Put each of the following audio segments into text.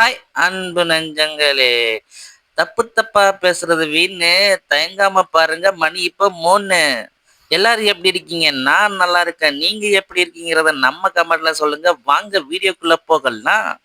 Hi அன்பு நெஞ்சங்களே. தப்பு தப்பா பேசுறது வீணு. தயங்காம பாருங்க மணி இப்போ மூணு. எல்லாரும் எப்படி இருக்கீங்க? நான் நல்லா இருக்கேன். நீங்க எப்படி இருக்கீங்கிறத நம்ம கமெண்ட்ல சொல்லுங்க. வாங்க வீடியோக்குள்ள போகலாம்.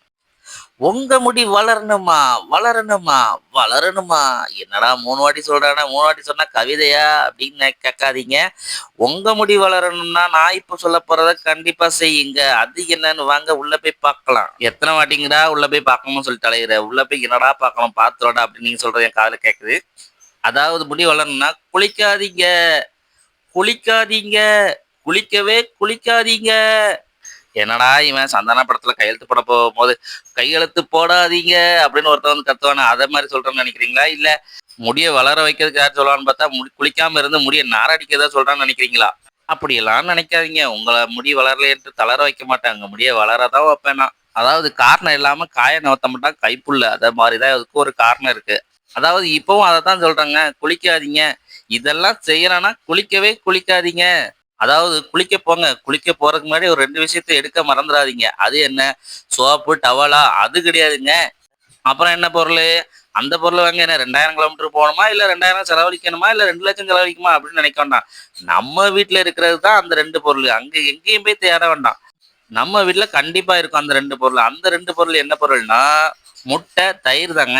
உங்க முடி வளரணுமா? வளரணுமா? வளரணுமா? என்னடா மூணு வாட்டி சொல்றானா மூணு வாட்டி சொன்னா கவிதையா அப்படின்னு கேட்காதீங்க. உங்க முடி வளரணும்னா நான் இப்ப சொல்ல போறத கண்டிப்பா செய்யுங்க. அது என்னன்னு வாங்க உள்ள போய் பார்க்கலாம். எத்தனை வாட்டிங்கடா உள்ள போய் பார்க்கணும்னு சொல்லிட்டு அலையிற? உள்ள போய் என்னடா பார்க்கணும்? பாத்துறோடா அப்படின்னு நீங்க சொல்றது என் காதல கேக்குது. அதாவது முடி வளரணும்னா குளிக்காதீங்க. குளிக்காதீங்க. குளிக்கவே குளிக்காதீங்க. என்னடா இவன் சந்தான படத்துல கையெழுத்து போட போகும்போது கையெழுத்து போடாதீங்க அப்படின்னு ஒருத்தன் வந்து கத்துவானே அதை மாதிரி சொல்றேன்னு நினைக்கிறீங்களா? இல்ல முடிய வளர வைக்கிறதுக்கு யார் சொல்லுவான்னு பார்த்தா முடி குளிக்காம இருந்து முடிய நாரடிக்கதா சொல்றான்னு நினைக்கிறீங்களா? அப்படியெல்லாம் நினைக்காதீங்க. உங்களை முடி வளரலைன்ட்டு தளர வைக்க மாட்டாங்க முடிய வளரதான் வைப்பேன் நான். அதாவது காரணம் இல்லாம காய நவத்த மாட்டான் கைப்புள்ள. அதை மாதிரிதான் அதுக்கு ஒரு காரணம் இருக்கு. அதாவது இப்பவும் அதை தான் சொல்றாங்க. குளிக்காதீங்க. இதெல்லாம் செய்யலைன்னா குளிக்கவே குளிக்காதீங்க. அதாவது குளிக்க போங்க குளிக்க போறதுக்கு முன்னாடி ஒரு ரெண்டு விஷயத்த எடுக்க மறந்துடாதீங்க அது என்ன? சோப்பு டவலா அது கிடையாதுங்க. அப்புறம் என்ன பொருள்? அந்த பொருள் வாங்க என்ன ரெண்டாயிரம் கிலோமீட்டர் போகணுமா? இல்லை ரெண்டாயிரம் செலவழிக்கணுமா? இல்லை ரெண்டு லட்சம் செலவழிக்குமா? அப்படின்னு நினைக்க வேண்டாம். நம்ம வீட்டில் இருக்கிறது தான் அந்த ரெண்டு பொருள். அங்கே எங்கேயும் போய் தேட வேண்டாம். நம்ம வீட்டில் கண்டிப்பாக இருக்கும் அந்த ரெண்டு பொருள். அந்த ரெண்டு பொருள் என்ன பொருள்னா முட்டை தயிர் தாங்க.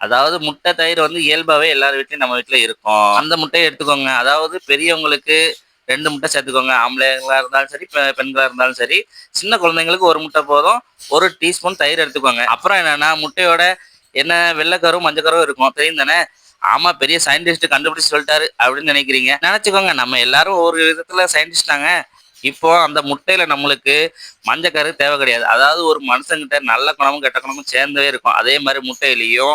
அதாவது முட்டை தயிர் வந்து இயல்பாகவே எல்லார் வீட்லையும் நம்ம வீட்டில் இருக்கும். அந்த முட்டையை எடுத்துக்கோங்க. அதாவது பெரியவங்களுக்கு ரெண்டு முட்டை சேர்த்துக்கோங்க. ஆம்பளைங்களா இருந்தாலும் சரி பெ- இருந்தாலும் சரி சின்ன குழந்தைங்களுக்கு ஒரு முட்டை போதும். ஒரு டீஸ்பூன் தயிர் எடுத்துக்கோங்க. அப்புறம் என்னென்னா முட்டையோட என்ன வெள்ளைக்கரும் மஞ்சக்கரும் இருக்கும். தெரியும் தானே? ஆமா பெரிய சயின்டிஸ்ட் கண்டுபிடிச்சு சொல்லிட்டாரு அப்படின்னு நினைக்கிறீங்க. நினைச்சுக்கோங்க நம்ம எல்லாரும் ஒரு விதத்துல சயின்டிஸ்டாங்க இப்போ அந்த முட்டையில நம்மளுக்கு மஞ்சக்கரு தேவை கிடையாது. அதாவது ஒரு மனுஷங்கிட்ட நல்ல குணமும் கெட்ட குணமும் சேர்ந்தே இருக்கும். அதே மாதிரி முட்டையிலையும்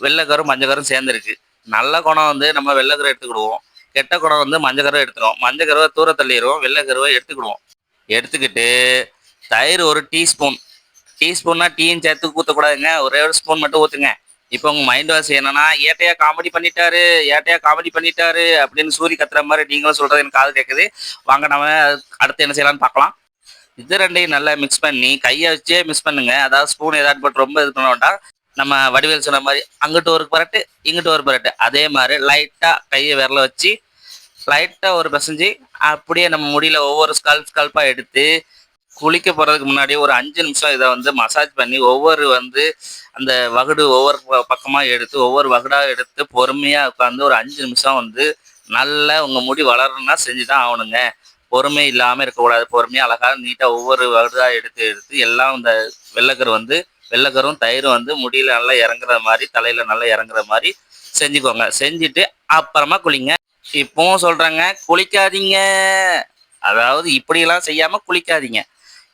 வெள்ளைக்கரும் மஞ்சக்கரும் சேர்ந்துருக்கு. நல்ல குணம் வந்து நம்ம வெள்ளைக்கரு எடுத்துக்கிடுவோம். கெட்ட குடம் வந்து மஞ்சக்கருவை எடுத்துருவோம் மஞ்சக்கருவை தூர தள்ளிடுவோம். வெள்ளைக்கருவை எடுத்துக்கிடுவோம். எடுத்துக்கிட்டு தயிர் ஒரு டீஸ்பூன். டீஸ்பூன்னா டீயும் சேர்த்து ஊற்றக்கூடாதுங்க ஒரே ஒரு ஸ்பூன் மட்டும் ஊற்றுங்க இப்போ உங்கள் மைண்ட் வாஷ் என்னன்னா ஏட்டையா காமெடி பண்ணிட்டாரு ஏட்டையா காமெடி பண்ணிட்டாரு அப்படின்னு சூரி கத்துற மாதிரி நீங்களும் சொல்கிறது எனக்கு காது கேட்குது வாங்க நம்ம அடுத்து என்ன செய்யலாம்னு பார்க்கலாம். இது ரெண்டையும் நல்லா மிக்ஸ் பண்ணி கையை வச்சே மிக்ஸ் பண்ணுங்க. அதாவது ஸ்பூன் ஏதாவது போட்டு ரொம்ப இது பண்ண வேண்டாம். நம்ம வடிவேல் சொன்ன மாதிரி அங்கிட்டு ஒரு பரட்டு இங்கிட்டு ஒரு பரட்டு. அதே மாதிரி லைட்டாக கையை விரல வச்சு லைட்டாக ஒரு பசஞ்சு அப்படியே நம்ம முடியல ஒவ்வொரு ஸ்கால் ஸ்கால்ப்பா எடுத்து குளிக்க போகிறதுக்கு முன்னாடி ஒரு அஞ்சு நிமிஷம் இதை வந்து மசாஜ் பண்ணி ஒவ்வொரு வந்து அந்த வகுடு ஒவ்வொரு ப- எடுத்து ஒவ்வொரு வகுடாக எடுத்து பொறுமையாக உட்காந்து ஒரு அஞ்சு நிமிஷம் வந்து நல்லா உங்கள் முடி வளரணும்னா செஞ்சுதான் ஆகணுங்க. பொறுமை இல்லாமல் இருக்கக்கூடாது. பொறுமையாக அழகாக நீட்டாக ஒவ்வொரு வகுடாக எடுத்து எடுத்து எல்லாம் இந்த வெள்ளக்கர் வந்து வெள்ளக்கரும் தயிரும் வந்து முடியல நல்லா இறங்குற மாதிரி தலையில் நல்லா இறங்குற மாதிரி செஞ்சுக்கோங்க. செஞ்சுட்டு அப்புறமா குளிங்க. இப்பவும் சொல்றாங்க குளிக்காதீங்க. அதாவது இப்படியெல்லாம் செய்யாம குளிக்காதீங்க.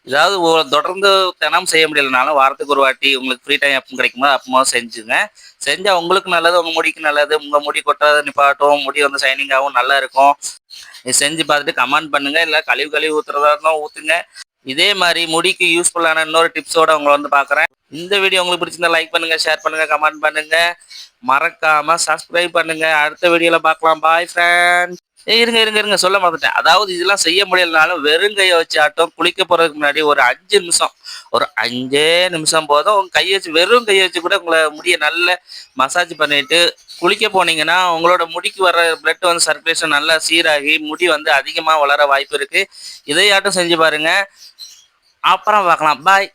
ஏதாவது தொடர்ந்து தினம் செய்ய முடியலனாலும் வாரத்துக்கு ஒரு வாட்டி உங்களுக்கு ஃப்ரீ டைம் எப்போ கிடைக்குமோ அப்போ செஞ்சுங்க. செஞ்சால் உங்களுக்கு நல்லது உங்கள் முடிக்கு நல்லது. உங்கள் முடி கொட்டாத நிப்பாட்டும் முடி வந்து சைனிங்காகவும் நல்லா இருக்கும். இது செஞ்சு பார்த்துட்டு கமெண்ட் பண்ணுங்க இல்லை கழிவு கழிவு ஊற்றுறதா இருந்தால் ஊற்றுங்க இதே மாதிரி முடிக்கு யூஸ்ஃபுல்லான இன்னொரு டிப்ஸோட உங்களை வந்து பார்க்குறேன். இந்த வீடியோ உங்களுக்கு பிடிச்சிருந்தா லைக் பண்ணுங்க ஷேர் பண்ணுங்க கமெண்ட் பண்ணுங்க. மறக்காம சப்ஸ்கிரைப் பண்ணுங்க. அடுத்த வீடியோல பார்க்கலாம். பாய் ஃப்ரெண்ட் இருங்க இருங்க இருங்க. சொல்ல மறந்துட்டேன். அதாவது இதெல்லாம் செய்ய முடியலனாலும் வெறும் கையை வச்சு ஆட்டம் குளிக்க போறதுக்கு முன்னாடி ஒரு அஞ்சு நிமிஷம் ஒரு அஞ்சே நிமிஷம் போதும் உங்க கையை வச்சு வெறும் கையை வச்சு கூட உங்களை முடிய நல்ல மசாஜ் பண்ணிட்டு குளிக்க போனீங்கன்னா உங்களோட முடிக்கு வர பிளட் வந்து சர்க்குலேஷன் நல்லா சீராகி முடி வந்து அதிகமாக வளர வாய்ப்பு இருக்கு. இதையாட்டும் செஞ்சு பாருங்க. அப்புறம் பார்க்கலாம். பாய்